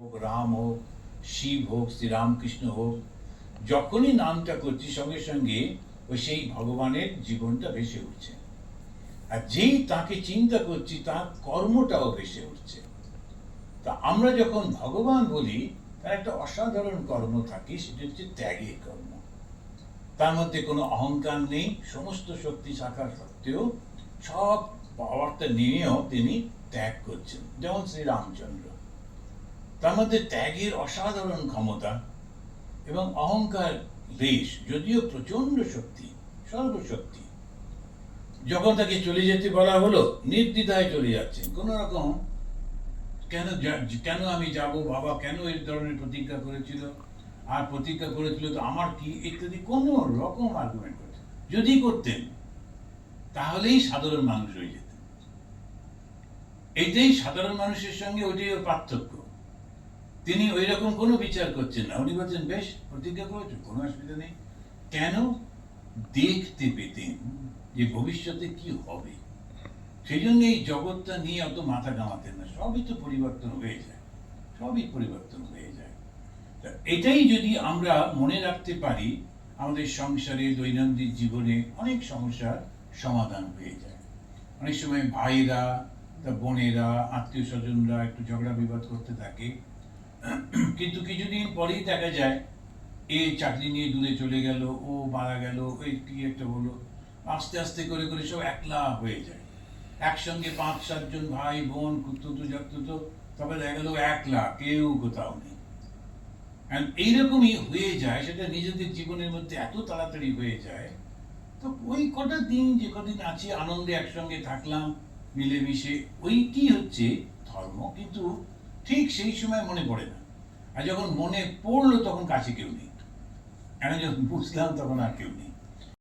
হোক, রাম হোক, শিব হোক, শ্রীরামকৃষ্ণ হোক, যখনই নামটা করছি সঙ্গে সঙ্গে ওই সেই ভগবানের জীবনটা ভেসে উঠছে। আর যেই তাকে চিন্তা করছি, তার কর্মটাও ভেসে উঠছে। তা আমরা যখন ভগবান বলি, তার একটা অসাধারণ কর্ম থাকে, সেটা হচ্ছে ত্যাগের কর্ম। তার মধ্যে কোনো অহংকার নেই, সমস্ত শক্তি থাকা সত্ত্বেও সব পাওয়ারটা নিয়েও তিনি ত্যাগ করছেন। যেমন শ্রীরামচন্দ্র। তার মধ্যে ত্যাগের অসাধারণ ক্ষমতা এবং অহংকার লেশ যদিও প্রচণ্ড শক্তি, সর্বশক্তি। যখন তাকে চলে যেতে বলা হলো, নির্দ্বিধায় চলে যাচ্ছেন। কোন রকম, কেন কেন আমি যাব, বাবা কেন এই ধরনের প্রতিজ্ঞা করেছিল? আর প্রতিজ্ঞা করেছিল তো আমার কি ইত্যাদি কোনো রকম আর্গুমেন্ট করতেন যদি করতেন, তাহলেই সাধারণ মানুষ হয়ে যেতেন। এইটাই সাধারণ মানুষের সঙ্গে ওইটাই পার্থক্য। তিনি ওই রকম কোনো বিচার করছেন না। উনি বলছেন, বেশ, প্রতিজ্ঞা করেছেন কোনো অসুবিধা নেই। কেন? দেখতে পেতেন যে ভবিষ্যতে কি হবে। সেই জন্য এই জগৎটা নিয়ে অত মাথা ঘামাতেন না। সবই তো পরিবর্তন হয়ে যায়। সবই পরিবর্তন হয়ে যায়। তা এটাই যদি আমরা মনে রাখতে পারি, আমাদের সংসারে, দৈনন্দিন জীবনে অনেক সমস্যার সমাধান হয়ে যায়। অনেক সময় ভাইরা তা বোনেরা আত্মীয় স্বজনরা একটু ঝগড়া বিবাদ করতে থাকে। কিন্তু কিছুদিন পরেই দেখা যায়, এ চাকরি নিয়ে দূরে চলে গেল, ও মারা গেল ওই কি একটা হলো। আস্তে আস্তে করে করে সব একলা হয়ে যায়। একসঙ্গে পাঁচ সাতজন ভাই, বোন কুতুতু জাতুতো তবে দেখা গেল একলা, কেউ কোথাও নেই। এইরকমই হয়ে যায়, সেটা নিজেদের জীবনের মধ্যে এত তাড়াতাড়ি হয়ে যায়। তো ওই কটা দিন যে কদিন আছি, আনন্দে একসঙ্গে থাকলাম, মিলেমিশে, ওইটি হচ্ছে ধর্ম। কিন্তু ঠিক সেই সময় মনে পড়ে না। আর যখন মনে পড়ল তখন কাছে কেউ নেই। এখন যখন বুঝলাম তখন আর কেউ নেই।